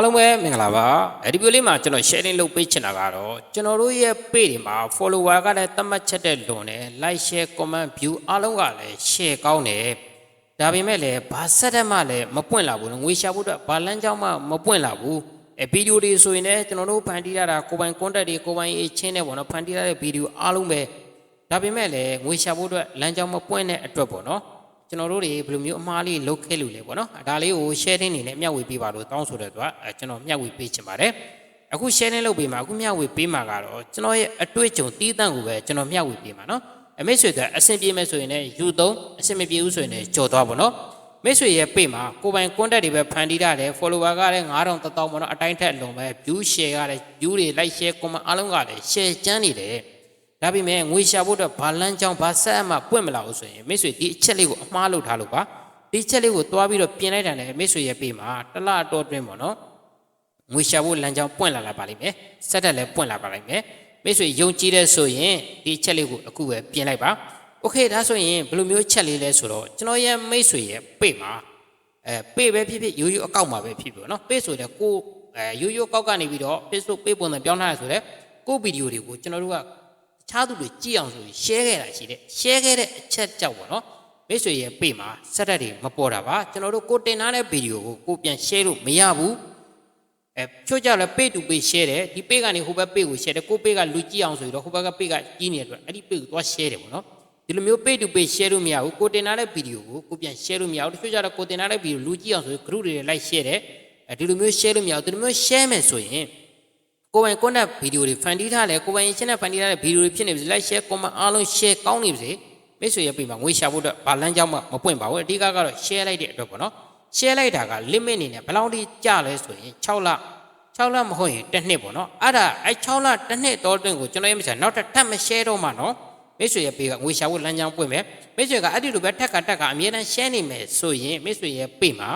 အားလုံးပဲမင်္ဂလာပါအဲဒီဗီဒီယိုလေးမှာကျွန်တော် sharing လုပ်ပေးချင်တာကတော့ကျွန်တော်တို့ရဲ့ page တွေမှာ follower ကလည်းသတ်မှတ်ချက်တဲ့လွန်တယ် like share comment view အားလုံးကလည်း share ကောင်းတယ်ဒါပေမဲ့လည်းဘာဆက်တက်မှလည်းမပွင့်လာဘူးငွေရှာဖို့အတွက်ဘာလမ်းကြောင်းမှမပွင့်လာဘူးအဲဗီဒီယိုတွေဆိုရင်လည်းကျွန်တော်တို့ဖန်တီးရတာကိုယ်ပိုင် content တွေကိုယ်ပိုင်အချင်းနဲ့ပေါ့နော်ဖန်တီးရတဲ့ဗီဒီယိုအားလုံးပဲဒါပေမဲ့လည်းငွေရှာဖို့အတွက်လမ်းကြောင်းမပွင့်တဲ့အတွက်ပေါ့နော် ကျွန်တော်တို့တွေဘယ်လိုမျိုးအမှားလေးလုပ်ခဲ့လို့လဲပေါ့နော်အဲဒါလေးကို sharing နေနဲ့မျှဝေပေးပါလို့တောင်းဆိုတဲ့အတွက်အဲကျွန်တော်မျှဝေပေးချင်ပါတယ်အခု sharing လုပ်ပေးမှာအခုမျှဝေပေးမှာကတော့ကျွန်တော်ရဲ့အတွေ့အကြုံတီးတန့်ကိုပဲကျွန်တော်မျှဝေပေးမှာနော်အမိတ်ဆွေကအဆင်ပြေမဲ့ဆိုရင်လည်းယူသုံးအဆင်မပြေဘူးဆိုရင်လည်းကြော်သွားပါတော့မိတ်ဆွေရဲ့ပေမှာကိုယ်ပိုင် contact တွေပဲဖန်တီးရတယ် follower ကလည်း9000 1000ပေါ့နော်အတိုင်းထက်လုံပဲ view share ကလည်း view တွေ like share comment အားလုံးကလည်း share ကျန်းနေတယ် ဒါပေမဲ့ငွေရှာဖို့အတွက်ဘာလန်းချောင်းဘာဆက်အမှပွင့်မလာဘူးဆိုရင်မိတ်ဆွေဒီအချက်လေးကိုအမှားလုပ်ထားလို့ပါဒီအချက်လေးကိုသွားပြီးတော့ပြင်လိုက်တာနဲ့မိတ်ဆွေရဲ့ပေးမှာတစ်လအတော်အတွင်းပေါ့နော်ငွေရှာဖို့လမ်းကြောင်းပွင့်လာလာပါလိမ့်မယ်ဆက်တက်လည်းပွင့်လာပါလိမ့်မယ်မိတ်ဆွေယုံကြည်တဲ့ဆိုရင်ဒီအချက်လေးကိုအခုပဲပြင်လိုက်ပါโอเคဒါဆိုရင်ဘယ်လိုမျိုးချက်လေးလဲဆိုတော့ကျွန်တော်ရဲ့မိတ်ဆွေရဲ့ပေးမှာအဲပေးပဲဖြစ်ဖြစ်ရိုးရိုးအကောက်မှာပဲဖြစ်ဖြစ်နော်ပေးဆိုတဲ့ကိုအဲရိုးရိုးအကောက်ကနေပြီးတော့ Facebook ပေးပုံစံပြောင်းထားရဆိုတဲ့ကိုဗီဒီယိုတွေကိုကျွန်တော်တို့က တ ခြားသူတွေကြည့်အောင်ဆိုပြီး share ခဲ့တာရှိတယ် share ခဲ့တဲ့အချက်ကြောက်ပေါ့နော်မိတ်ဆွေရဲ့ပေမှာစက်တက်တွေမပေါ်တာပါကျွန်တော်တို့ကိုတင်ထားတဲ့ဗီဒီယိုကိုကိုပြန် share လို့မရဘူးအဲချို့ကြလည်း page to page share တယ်ဒီ page ကနေဟိုဘက် page ကို share တယ်ကို page ကလူကြည့်အောင်ဆိုပြီးတော့ဟိုဘက်က page ကကြီးနေတဲ့အတွက်အဲ့ဒီ page ကိုသွား share တယ်ပေါ့နော်ဒီလိုမျိုး page to page share လို့မရဘူးကိုတင်ထားတဲ့ဗီဒီယိုကိုကိုပြန် share လို့မရဘူးတချို့ကြတော့ကိုတင်ထားတဲ့ဗီဒီယိုလူကြည့်အောင်ဆိုပြီး group တွေလိုက် share တယ်အဲဒီလိုမျိုး share လို့မရဘူးဒီလိုမျိုး share မယ်ဆိုရင် ကိုယ်ပိုင် content ဗီဒီယိုတွေဖန်တီးထားတယ်ကိုယ်ပိုင်ရှင်းတဲ့ဖန်တီးထားတဲ့ဗီဒီယိုတွေဖြစ်နေပြီ like share comment အားလုံး share ကောင်းနေပြီမိတ်ဆွေရဲ့ပြင်မှာငွေရှာဖို့အတွက်ဘာလမ်းကြောင်းမှမပွင့်ပါဘူးအဓိကကတော့ share လိုက်တဲ့အတွက်ပေါ့နော် share လိုက်တာက limit အနေနဲ့ဘယ်လောက်ထိကျလဲဆိုရင်6လ6လမဟုတ်ရင်တစ်နှစ်ပေါ့နော်အဲ့ဒါအဲ့6လတစ်နှစ်တောအတွင်းကိုကျွန်တော်ရဲ့မချာနောက်ထပ်ထပ်မ share တော့မှနော်မိတ်ဆွေရဲ့ပေကငွေရှာဖို့လမ်းကြောင်းပွင့်မယ်မိတ်ဆွေကအဲ့ဒီလိုပဲထက်ကတက်က အမြဲတမ်း share နေမယ်ဆိုရင်မိတ်ဆွေရဲ့ပေမှာ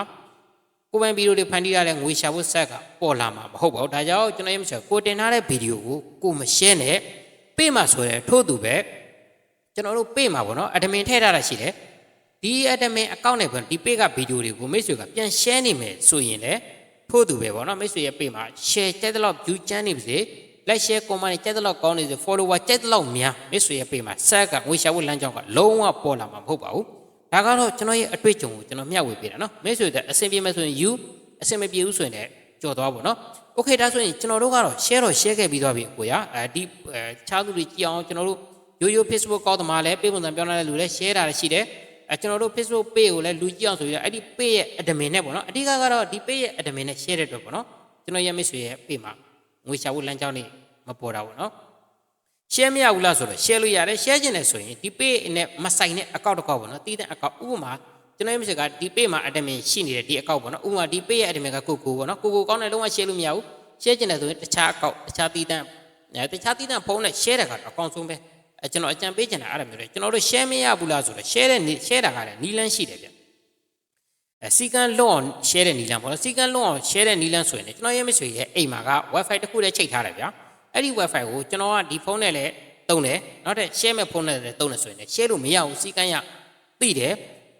ကိုယ်ပိုင်ဗီဒီယိုတွေဖန်တီးရတဲ့ငွေရှာဖို့ဆက်ကပေါ်လာမှာမဟုတ်ပါဘူးဒါကြောင့်ကျွန်တော်ရမချကိုတင်ထားတဲ့ဗီဒီယိုကိုကိုမရှင်းနဲ့ပေးမှဆိုရဲထို့သူပဲကျွန်တော်တို့ပေးမှာပေါ့နော်အဒမင်ထည့်ထားတာရှိတယ်ဒီအဒမင်အကောင့်နဲ့ပေါ့ဒီပေးကဗီဒီယိုတွေကိုမိတ်ဆွေကပြန်ရှင်းနေမယ်ဆိုရင်လည်းထို့သူပဲပေါ့နော်မိတ်ဆွေရဲ့ပေးမှာ share ကြိုက်တဲ့လောက် view ချမ်းနေပါစေ like share comment ကြိုက်တဲ့လောက်ကောင်းနေစေ follower ကြိုက်တဲ့လောက်များမိတ်ဆွေရဲ့ပေးမှာဆက်ကငွေရှာဖို့လမ်းကြောင်းကလုံးဝပေါ်လာမှာမဟုတ်ပါဘူး ဒါကတော့ကျွန်တော်ရဲ့အတွေ့အကြုံကိုကျွန်တော်မျှဝေပေးတာနော်မိတ်ဆွေတွေအဆင်ပြေမယ်ဆိုရင် you အဆင်မပြေဘူးဆိုရင်လည်းကြော်သွားပါနော်โอเคဒါဆိုရင်ကျွန်တော်တို့ကတော့ share တော့ share ခဲ့ပြီးသွားပြီကိုရအဲဒီအဲချားသူတွေကြည့်အောင်ကျွန်တော်တို့ရိုးရိုး Facebook ကောက်သမားလည်းပေးပုံစံပြောင်းလာတဲ့လူလည်း share တာလည်းရှိတယ်အဲကျွန်တော်တို့ Facebook page ကိုလည်းလူကြည့်အောင်ဆိုပြီးတော့အဲ့ဒီ page ရဲ့ admin နဲ့ပေါ့နော်အဓိကကတော့ဒီ page ရဲ့ admin နဲ့ share တဲ့အတွက်ပေါ့နော်ကျွန်တော်ရဲ့မိတ်ဆွေရဲ့ page မှာငွေရှာဖို့လမ်းကြောင်းလေးမပေါ်တာပေါ့နော် share မရဘူးလားဆိုတော့ share လို့ရတယ် share ကျင်တယ်ဆိုရင်ဒီ page နဲ့မဆိုင်တဲ့ account တစ်ခေါက်ပေါ့နော်တည်တဲ့ account ဥပမာကျွန်တော်ရဲ့မရှိကဒီ page မှာ admin ရှိနေတဲ့ဒီ account ပေါ့နော်ဥပမာဒီ page ရဲ့ admin ကကိုကိုပေါ့နော်ကိုကိုကောင်းတယ်လုံးဝ share လို့မရဘူး share ကျင်တယ်ဆိုရင်တခြား account တခြားတည်တဲ့အဲတခြားတည်တဲ့ဖုန်းနဲ့ share တာကတော့အကောင့်ဆုံးပဲအဲကျွန်တော်အကြံပေးချင်တာအဲ့ဒါမျိုးလေကျွန်တော်တို့ share မရဘူးလားဆိုတော့ share တဲ့ share တာကလည်းနီးလန်းရှိတယ်ဗျအဲစီကန်လွန်အောင် share တဲ့နီလန်းပေါ့နော်စီကန်လွန်အောင် share တဲ့နီလန်းဆိုရင်လည်းကျွန်တော်ရဲ့မိတ်ဆွေရဲ့အိမ်မှာက wifi တစ်ခုတည်းချိန်ထားတယ်ဗျာ အဲ့ဒီ wifi ကိုကျွန်တော်ကဒီဖုန်းနဲ့လည်းတုံးတယ်နောက်ထပ် share မဲ့ဖုန်းနဲ့လည်းတုံးတယ်ဆိုရင်လည်း share လို့မရဘူးစီကန်ရသိတယ်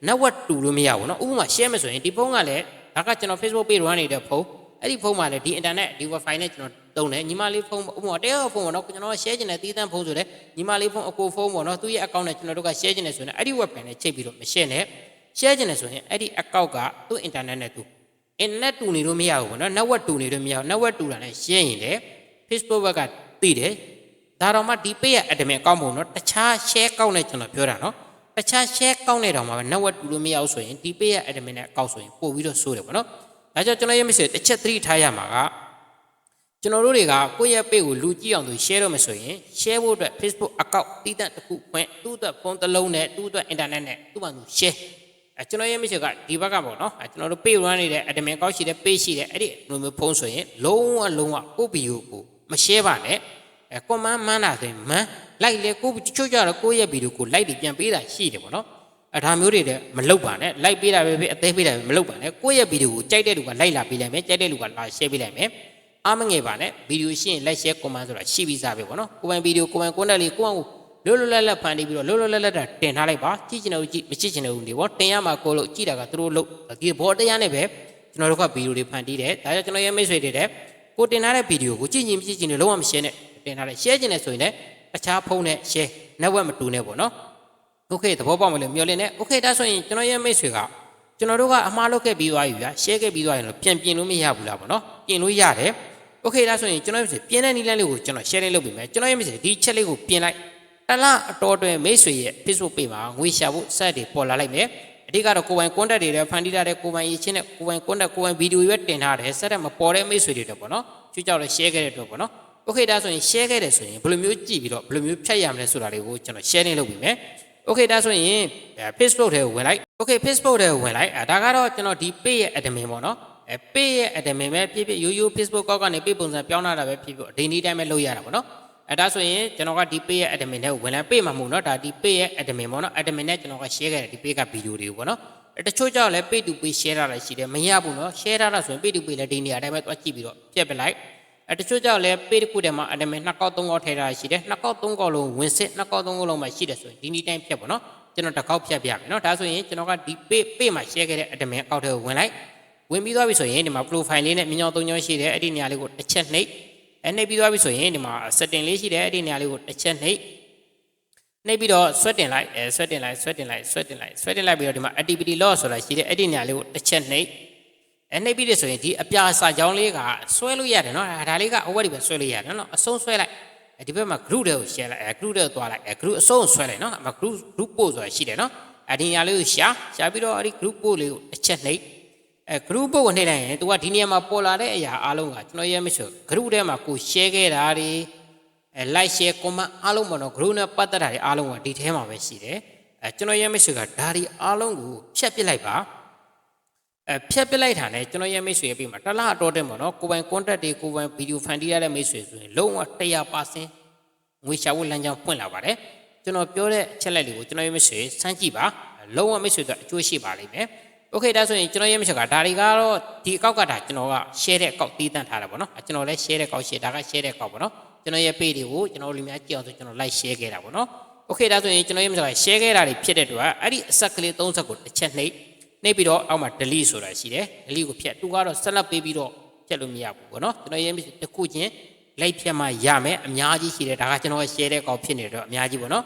network တူလို့မရဘူးเนาะဥပမာ share မဲ့ဆိုရင်ဒီဖုန်းကလည်းဒါကကျွန်တော် Facebook page run နေတဲ့ဖုန်းအဲ့ဒီဖုန်းမှာလည်းဒီ internet ဒီ wifi နဲ့ကျွန်တော်တုံးတယ်ညီမလေးဖုန်းဥပမာတရားဖုန်းပေါ့နော်ကျွန်တော်က share ချင်တဲ့တီးတန်းဖုန်းဆိုတဲ့ညီမလေးဖုန်းအကိုဖုန်းပေါ့နော်သူ့ရဲ့ account နဲ့ကျွန်တော်တို့က share ချင်တယ်ဆိုရင်အဲ့ဒီ wifi နဲ့ချိန်ပြီးတော့မ share နဲ့ share ချင်တယ်ဆိုရင်အဲ့ဒီ account ကသူ့ internet နဲ့သူ internet တူနေလို့မရဘူးပေါ့နော် network တူနေလို့မရဘူး network တူတာနဲ့ share ရင်လေ Facebook ဘက်ကသိတယ်ဒါတော့မှဒီ page ရဲ့ admin account ပေါ့နော်တခြား share account နဲ့ကျွန်တော်ပြောတာနော်တခြား share account နဲ့တော့မှ network တူလို့မရဘူးဆိုရင်ဒီ page ရဲ့ admin နဲ့ account ဆိုရင်ပို့ပြီးတော့ဆိုးတယ်ပေါ့နော်ဒါကြောင့်ကျွန်တော်ရဲ့ message တစ်ချက်သတိထားရမှာကကျွန်တော်တို့တွေကကိုယ့်ရဲ့ page ကိုလူကြည့်အောင်သူ share တော့မယ်ဆိုရင် share ဖို့အတွက် Facebook account တည်တံ့တစ်ခုဖွင့်သူ့အတွက်ဖုန်းတစ်လုံးနဲ့သူ့အတွက် internet နဲ့သူ့ဘာသူ share အဲကျွန်တော်ရဲ့ message ကဒီဘက်ကပေါ့နော်အဲကျွန်တော်တို့ page run နေတဲ့ admin account ရှိတဲ့ page ရှိတဲ့အဲ့ဒီလိုမျိုးဖုန်းဆိုရင်လုံးဝလုံးဝကိုယ့် video ကို မ share ပါနဲ့အဲ comment မှန်းတာဆိုရင်မှန်း like လေကိုချို့ကြတော့ကိုယ့်ရဲ့ video ကို like တွေပြန်ပေးတာရှိတယ်ပေါ့နော်အဲဒါမျိုးတွေလည်းမလုပ်ပါနဲ့ like ပေးတာပဲဖြစ်အသေးပေးတာပဲမလုပ်ပါနဲ့ကိုယ့်ရဲ့ video ကိုကြိုက်တဲ့လူက like လာပေးလိုက်မယ်ကြိုက်တဲ့လူကလာ share ပေးလိုက်မယ်အားမငယ်ပါနဲ့ဗီဒီယိုရှင်း like share comment ဆိုတာရှိပြီးသားပဲပေါ့နော်ကိုယ်ပိုင်ဗီဒီယိုကိုယ်ပိုင် content လေးကိုယ့်အောင်လွတ်လွတ်လပ်လပ်ဖန်တီးပြီးတော့လွတ်လွတ်လပ်လပ်တာတင်ထားလိုက်ပါကြည့်ချင်တဲ့ဦးကြည့်မကြည့်ချင်တဲ့ဦးနေပေါ့တင်ရမှာကိုလို့ကြည့်တာကသူတို့လို့ဒီဘောတရားနဲ့ပဲကျွန်တော်တို့ကဗီဒီယိုတွေဖန်တီးတယ်ဒါကြောင့်ကျွန်တော်ရဲ့မိတ်ဆွေတွေတဲ့ ကိုတင်ထားတဲ့ဗီဒီယိုကိုကြည့်ရင်မကြည့်ချင်လည်းလုံးဝမရှင်းနဲ့တင်ထားတယ် share ချင်တယ်ဆိုရင်လည်းတခြားဖုန်းနဲ့ share network မတူနဲ့ပေါ့နော် โอเคသဘောပေါက်မလို့မျောလင်းနေโอเคဒါဆိုရင်ကျွန်တော်ရဲ့မိတ်ဆွေကကျွန်တော်တို့ကအမှားလုပ်ခဲ့ပြီးသွားပြီဗျာ share ခဲ့ပြီးသွားရင်တော့ပြန်ပြင်လို့မရဘူးလားပေါ့နော်ပြင်လို့ရတယ်โอเคဒါဆိုရင်ကျွန်တော်ရဲ့မိတ်ဆွေပြင်တဲ့နည်းလမ်းလေးကိုကျွန်တော် share လေးလုပ်ပေးမယ်ကျွန်တော်ရဲ့မိတ်ဆွေဒီချက်လေးကိုပြင်လိုက်တလားအတော်တွင်မိတ်ဆွေရဲ့ Facebook page မှာငွေရှာဖို့ site တွေပေါ်လာလိုက်မယ် အဓိကတော့ကိုယ်ပိုင် content တွေလည်းဖန်တီးထားတဲ့ကိုယ်ပိုင်ရေးချင်းနဲ့ကိုယ်ပိုင် content ကိုယ်ပိုင် video တွေတင်ထားတယ်ဆက်တဲ့မပေါ်တဲ့မိတ်ဆွေတွေတော့ပေါ့နော်ချွတ်ကြောက်လည်း share ခဲ့တဲ့အတွက်ပေါ့နော် okay ဒါဆိုရင် share ခဲ့တယ်ဆိုရင်ဘယ်လိုမျိုးကြည့်ပြီးတော့ဘယ်လိုမျိုးဖြတ်ရမလဲဆိုတာတွေကိုကျွန်တော် share နေလုပ်ပြီးမယ် okay ဒါဆိုရင် Facebook ထဲကိုဝင်လိုက် okay Facebook ထဲကိုဝင်လိုက်ဒါကတော့ကျွန်တော်ဒီ page ရဲ့ admin ပေါ့နော်အဲ page ရဲ့ admin ပဲဖြစ်ဖြစ်ရိုးရိုး Facebook ကောက်ကနေ page ပုံစံပြောင်းလာတာပဲဖြစ်ဖြစ်အဒီနေ့တိုင်းပဲလုပ်ရတာပေါ့နော် အဲဒါဆိုရင်ကျွန်တော်ကဒီ page ရဲ့ admin နဲ့ဝင်လာ page မှာမဟုတ်နော်ဒါဒီ page ရဲ့ admin ပေါ့နော် admin နဲ့ကျွန်တော်က share ခဲ့တယ်ဒီ page က video တွေပေါ့နော်တချို့ကြောက်လဲ page to page share တာလည်းရှိတယ်မရဘူးနော် share တာဆိုရင် page to page လည်းဒီနေရာတိုင်းပဲသွားကြည့်ပြီးတော့ပြက်ပလိုက်အဲတချို့ကြောက်လဲ page တစ်ခုတည်းမှာ admin နှစ်ကောက်သုံးကောက်ထည့်ထားရှိတယ်နှစ်ကောက်သုံးကောက်လုံးဝင်စစ်နှစ်ကောက်သုံးကောက်လုံးမှာရှိတယ်ဆိုရင်ဒီနေ့တိုင်းပြက်ပေါ့နော်ကျွန်တော်တစ်ကောက်ပြက်ပြမယ်နော်ဒါဆိုရင်ကျွန်တော်ကဒီ page page မှာ share ခဲ့တဲ့ admin account ထဲကိုဝင်လိုက်ဝင်ပြီးသွားပြီဆိုရင်ဒီမှာ profile လေးနဲ့မြင်အောင်သုံးချောင်းရှိတယ်အဲ့ဒီနေရာလေးကိုတစ်ချက်နှိပ် အဲနှိပ်ပြီးသွားပြီဆိုရင်ဒီမှာ setting လေးရှိတယ်အဲ့ဒီနေရာလေးကိုတစ်ချက်နှိပ်နှိပ်ပြီးတော့ဆွဲတင်လိုက်အဲဆွဲတင်လိုက်ဆွဲတင်လိုက်ဆွဲတင်လိုက်ဆွဲတင်လိုက်ပြီးတော့ဒီမှာ activity log ဆိုတာရှိတယ်အဲ့ဒီနေရာလေးကိုတစ်ချက်နှိပ်အဲနှိပ်ပြီးတယ်ဆိုရင်ဒီအပြာစာကြောင်းလေးကဆွဲလို့ရတယ်နော်ဒါလေးက over ဒီပဲဆွဲလို့ရတယ်နော်အဆုံးဆွဲလိုက်ဒီဘက်မှာ group တွေကို share လိုက်အဲ group တွေကိုသွားလိုက်အဲ group အဆုံးဆွဲလိုက်နော် group group post ဆိုတာရှိတယ်နော်အဲဒီညာလေးကို share share ပြီးတော့အဲဒီ group post လေးကိုတစ်ချက်နှိပ် အဲ group post ကိုနှိပ်လိုက်ရင် तू ကဒီနေရာမှာပေါ်လာတဲ့အရာအားလုံးကကျွန်တော်ရဲမဆို group ထဲမှာကို share ခဲ့တာတွေအဲ like share comment အားလုံးပေါ့နော် group နဲ့ပတ်သက်တာတွေအားလုံးကဒီထဲမှာပဲရှိတယ်အဲကျွန်တော်ရဲမဆိုကဒါတွေအားလုံးကိုဖြတ်ပစ်လိုက်ပါအဲဖြတ်ပစ်လိုက်တာနဲ့ကျွန်တော်ရဲ့မိတ်ဆွေရဲ့ပြီးမှာတစ်လားအတော်တဲ့ပေါ့နော်ကိုယ်ပိုင် contact တွေကိုယ်ပိုင် video ဖန်တီးရတဲ့မိတ်ဆွေဆိုရင်လုံးဝ100%ငွေရှာဖို့လမ်းကြောင်းပွင့်လာပါတယ်ကျွန်တော်ပြောတဲ့အချက်လက်တွေကိုကျွန်တော်ရဲ့မိတ်ဆွေစမ်းကြည့်ပါလုံးဝမိတ်ဆွေတို့အကျိုးရှိပါလိမ့်မယ် โอเคဒါဆိုရင်ကျွန်တော်ရဲ့မိတ်ဆွေကဒါတွေကတော့ဒီအကောက်ကဒါကျွန်တော်က share တဲ့အကောက်တီးတန့်ထားတာပေါ့နော်ကျွန်တော်လည်း share တဲ့အကောက် share ဒါက share တဲ့အကောက်ပေါ့နော်ကျွန်တော်ရဲ့ page တွေကိုကျွန်တော်လူများကြည့်အောင်ဆိုကျွန်တော် like share ခဲ့တာပေါ့နော်โอเคဒါဆိုရင်ကျွန်တော်ရဲ့မိတ်ဆွေက share ခဲ့တာတွေဖြစ်တဲ့အတွက်အဲ့ဒီအဆက်ကလေး30ကိုတစ်ချက်နှိပ် နှိပ်ပြီးတော့အောက်မှာ delete ဆိုတာရှိတယ် delete ကိုဖြတ်သူကတော့ဆက်လက်ပေးပြီးတော့ဖြတ်လို့မရဘူးပေါ့နော်ကျွန်တော်ရေးတစ်ခုချင်းလိုက်ဖြတ်မှရမယ်အများကြီးရှိတယ်ဒါကကျွန်တော် share တဲ့ကောင်ဖြစ်နေတော့အများကြီးပေါ့နော်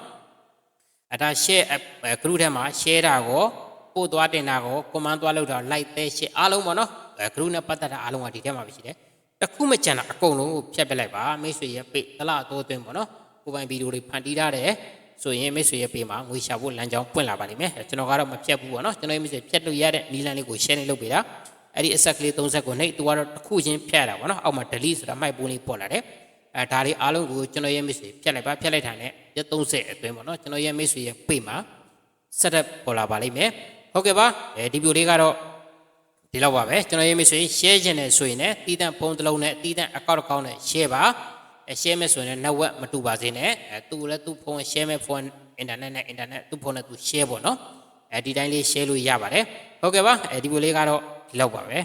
အဲဒါ share group ထဲမှာ share တာကို ပို့သွားတင်တာကို command သွားလုပ်တာ like သေး share အားလုံးပေါ့နော်အဲ group နဲ့ပတ်သက်တာအားလုံးကဒီထဲမှာပဲရှိတယ်တစ်ခုမကြံတာအကုန်လုံးကိုဖြတ်ပစ်လိုက်ပါမိတ်ဆွေရဲ့ပိတ်တလားတိုးသွင်းပေါ့နော်ကိုပိုင်ဗီဒီယိုတွေဖန်တီးထားတယ်ဆိုရင်မိတ်ဆွေရဲ့ပေးမှာငွေရှာဖို့လမ်းကြောင်းပွင့်လာပါလိမ့်မယ်ကျွန်တော်ကတော့မဖြတ်ဘူးပေါ့နော်ကျွန်တော်ရဲ့မိတ်ဆွေဖြတ်လို့ရတဲ့နီလန်းလေးကို share နေလုပ်ပေးတာအဲ့ဒီအဆက်ကလေး30ကိုနှိပ်သူကတော့တစ်ခုချင်းဖြတ်တာပေါ့နော်အောက်မှာ delete ဆိုတာမိုက်ပုံးလေးပေါ်လာတယ်အဲဒါလေးအားလုံးကိုကျွန်တော်ရဲ့မိတ်ဆွေဖြတ်လိုက်ပါဖြတ်လိုက်တာနဲ့ရက်30အတွင်းပေါ့နော်ကျွန်တော်ရဲ့မိတ်ဆွေရဲ့ပေးမှာ setup ပေါ်လာပါလိမ့်မယ် ဟုတ်ကဲ့ပါအဲဒီဗီဒီယိုလေးကတော့ဒီလောက်ပါပဲကျွန်တော်ရေးမိတ်ဆွေ share ခြင်းနဲ့ဆိုရင်လည်းတီးတန့်ဖုန်းတစ်လုံးနဲ့တီးတန့် account တစ်ခေါက်နဲ့ share ပါအဲ share မဲ့ဆိုရင်လည်း network မတူပါစေနဲ့အဲသူလည်းသူ့ဖုန်း share မဲ့ဖုန်း internet နဲ့ internet သူ့ဖုန်းနဲ့သူ share ပေါ့နော်အဲဒီတိုင်းလေး share လို့ရပါတယ်ဟုတ်ကဲ့ပါအဲဒီဗီဒီယိုလေးကတော့ဒီလောက်ပါပဲ